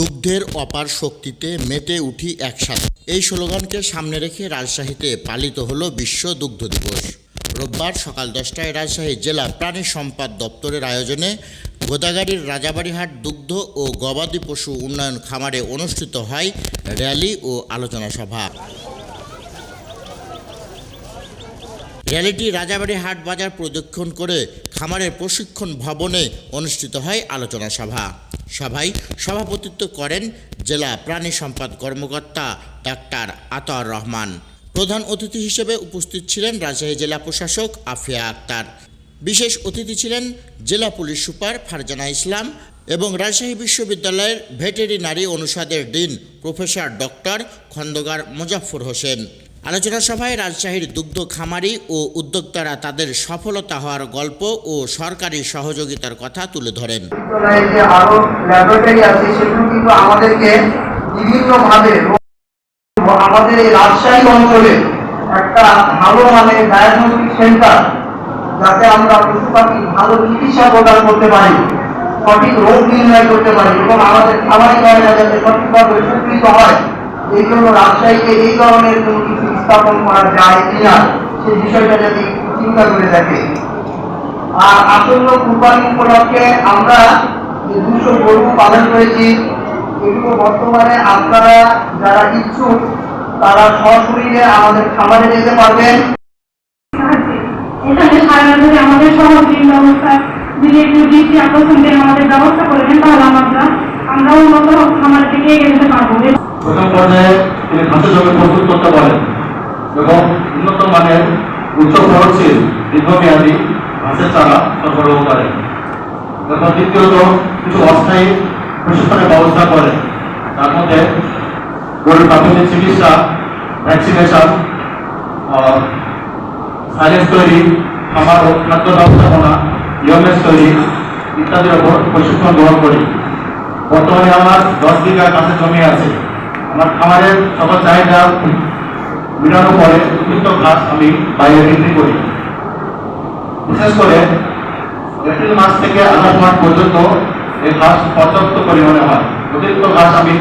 দুগ্ধের অপার শক্তিতে মেতে উঠি একসাথে। এই স্লোগানকে সামনে রেখে রাজশাহীতে পালিত হলো বিশ্ব দুগ্ধ দিবস। রোববার সকাল দশটায় রাজশাহী জেলা প্রাণী সম্পদ দপ্তরের আয়োজনে গোদাগাড়ির রাজাবাড়িহাট দুগ্ধ ও গবাদি পশু উন্নয়ন খামারে অনুষ্ঠিত হয় র্যালি ও আলোচনা সভা। র্যালিটি রাজাবাড়ি হাট বাজার প্রদক্ষিণ করে খামারের প্রশিক্ষণ ভবনে অনুষ্ঠিত হয় আলোচনা সভা। সভায় সভাপতিত্ব করেন জেলা প্রাণী সম্পদ কর্মকর্তা ডাক্তার আতর রহমান। প্রধান অতিথি হিসেবে উপস্থিত ছিলেন রাজশাহী জেলা প্রশাসক আফিয়া আক্তার। বিশেষ অতিথি ছিলেন জেলা পুলিশ সুপার ফারজানা ইসলাম এবং রাজশাহী বিশ্ববিদ্যালয়ের ভেটেরিনারি অনুষদের dean professor doctor Khandakar Muzaffar Hossain. আলোচনা সভায় রাজশাহীর দুগ্ধ খামারি ও উদ্যোক্তারা তাদের সফলতা হওয়ার গল্প ও সরকারি সহযোগিতার কথা তুলে ধরেন। কিন্তু আমাদেরকে বিভিন্নভাবে আমাদের এই রাজশাহী অঞ্চলে একটা ভালো মানের ডায়াগনস্টিক সেন্টার যাতে আমরা পশু ভালো চিকিৎসা প্রদান করতে পারি, সঠিক রোগ নির্ণয় করতে পারি এবং আমাদের খামারি যাতে সঠিকভাবে উপকৃত হয়, এই জন্য রাজশাহীকে এই ধরনের কোনো কিছু স্থাপন করা যায় কিনা সেই বিষয়টা যদি চিন্তা করে দেখে। আর আসন্ন কুরবানি উপলক্ষে আমরা যে দুশো গরু পালন করেছি এগুলো বর্তমানে আপনারা যারা ইচ্ছুক তারা সশরীরে আমাদের খামারে যেতে পারবেন। এখানে সারা ধরে আমাদের সহযোগী ব্যবস্থা যদি একটু দৃষ্টি আকর্ষণ করে আমাদের ব্যবস্থা করে দেন তাহলে আমরা আমরা উন্নত খামার থেকে এগিয়ে যেতে পারব। প্রথম পর্যায়ে তিনি খাদ্য জমি প্রস্তুত করতে পারেন এবং উন্নত মানের উচ্চ খরচের দীর্ঘমেয়াদী ঘাসের চারা সরবরাহ করেন এবং দ্বিতীয়ত, কিছু অস্থায়ী প্রশিক্ষণের ব্যবস্থা করে। তার মধ্যে গরুর প্রাথমিক চিকিৎসা ভ্যাকসিনেশন সাইলেন্স তৈরি, খামার ও খাদ্য ব্যবস্থাপনা ইউএমএস তৈরি ইত্যাদির ওপর প্রশিক্ষণ গ্রহণ করি। বর্তমানে আমার দশ বিঘা কাছে জমি আছে। আমার খামারের সকল চাহিদা মেটানোর পরে অতিরিক্ত ঘাস আমি বাইরে বিক্রি করি। বিশেষ করে এপ্রিল মাস থেকে আগস্ট মাস পর্যন্ত এই ঘাস পর্যাপ্ত পরিমাণে হয়। অতিরিক্ত ঘাস আমি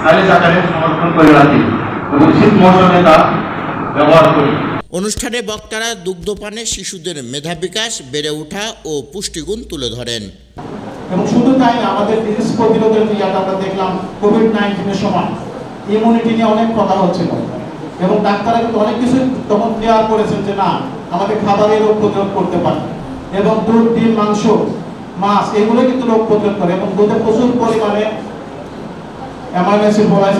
সাইলেজ আকারে সংরক্ষণ করে রাখি এবং শীত মৌসুমে তা ব্যবহার করি। অনুষ্ঠানে বক্তারা দুগ্ধপানে শিশুদের মেধা বিকাশ বেড়ে ওঠা ও পুষ্টিগুণ তুলে ধরেন। এবং শুধু তাই না আমাদের ডিজিজ প্রতিরোধের যে ইয়াটা আমরা দেখলাম কোভিড নাইন্টিনের সময়। ইমিউনিটি নিয়ে অনেক কথা হচ্ছিল। এবং ডাক্তাররা কিন্তু অনেক কিছু তখন ক্লিয়ার করেছেন যে না, আমাদের খাবারে রোগ প্রতিরোধ করতে পারে। এবং দুধ, ডিম, মাংস, মাছ, এগুলো কিন্তু রোগ প্রতিরোধ করে। এবং দুধে প্রচুর পরিমাণে বলা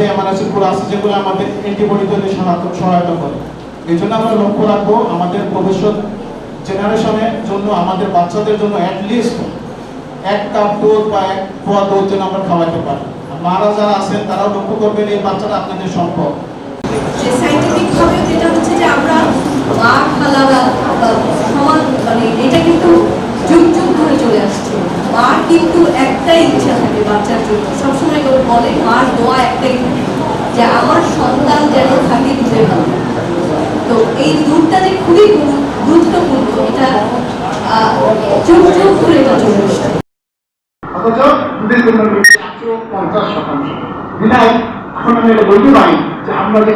গুলো আছে, যেগুলো আমাদের অ্যান্টিবডি তৈরি সহায়তা করে। এই জন্য আমরা লক্ষ্য রাখব, আমাদের ভবিষ্যৎ জেনারেশনের জন্য, আমাদের বাচ্চাদের জন্য অ্যাটলিস্ট এক কাপ দুধ বা এক পোয়া দুধ যেন আমরা খাওয়াতে পারি। মারা যারা আছেন, তারাও লক্ষ্য করবেন, এই বাচ্চাটা আপনাদের সম্পদ। যে সাইন্টিফিক ভাবে যেটা হচ্ছে যে আমরা মা খালারা সমান মানে এটা কিন্তু যুগ যুগ ধরে চলে আসছে। মার কিন্তু একটাই ইচ্ছা থাকে বাচ্চার জন্য। সবসময় বলে মার দোয়া একটাই যে আমার সন্তান যেন থাকে দুধের মধ্যে তো এই দুধটা যে খুবই গুরু- গুরুত্বপূর্ণ, এটা যুগ যুগ ধরে এটা চলে আসছে অথচ এখন আমি এটা বলতে পারি আমরা যে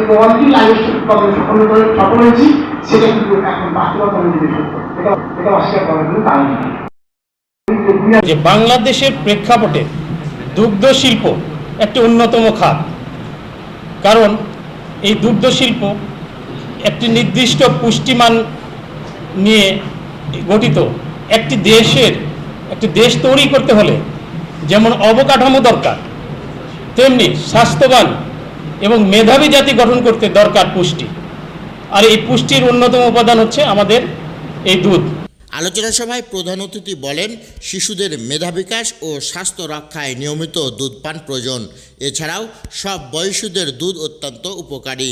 সফল করে সফল হয়েছি, সেটা কিন্তু এখন বাস্তবতা সত্য। এটা অস্বীকার করার। যে বাংলাদেশের প্রেক্ষাপটে দুগ্ধ শিল্প একটি অন্যতম খাত। কারণ এই দুগ্ধ শিল্প একটি নির্দিষ্ট পুষ্টিমান নিয়ে গঠিত। একটি দেশের, একটি দেশ তৈরি করতে হলে যেমন অবকাঠামো দরকার, তেমনি স্বাস্থ্যবান এবং মেধাবী জাতি গঠন করতে দরকার পুষ্টি। আর এই পুষ্টির অন্যতম উপাদান হচ্ছে আমাদের এই দুধ। আলোচনা সভায় প্রধান অতিথি বলেন, শিশুদের মেধা বিকাশ ও স্বাস্থ্য রক্ষায় নিয়মিত দুধ পান প্রয়োজন। এছাড়াও সব বয়সীদের দুধ অত্যন্ত উপকারী।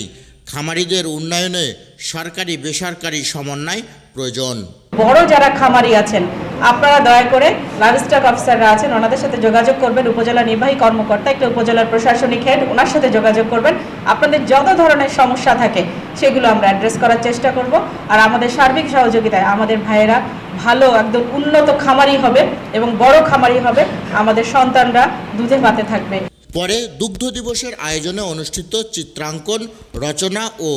খামারিদের উন্নয়নে সরকারি বেসরকারি সমন্বয় প্রয়োজন। বড় যারা খামারি আছেন, আপনারা দয়া করে লাইভস্টক অফিসাররা আছেন, ওনাদের সাথে যোগাযোগ করবেন, উপজেলা নির্বাহী কর্মকর্তা, একটা উপজেলার প্রশাসনিক হেড, ওনার সাথে যোগাযোগ করবেন। আপনাদের যত ধরনের সমস্যা থাকে, সেগুলো আমরা অ্যাড্রেস করার চেষ্টা করব। আর আমাদের সার্বিক সহযোগিতায় আমাদের ভাইয়েরা ভালো, একদম উন্নত খামারি হবে এবং বড় খামারি হবে, আমাদের সন্তানরা দুধে পাতে থাকবে। পরে দুগ্ধ দিবসের আয়োজনে অনুষ্ঠিত চিত্রাঙ্কন, রচনা ও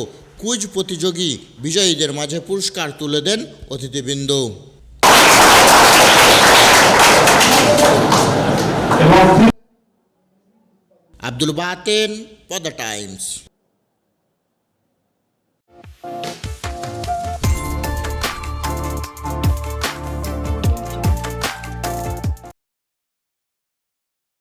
কুইজ প্রতিযোগী বিজয়ীদের মাঝে পুরস্কার তুলে দেন অতিথিবৃন্দ। আব্দুল বাতেন পদ টাইমস।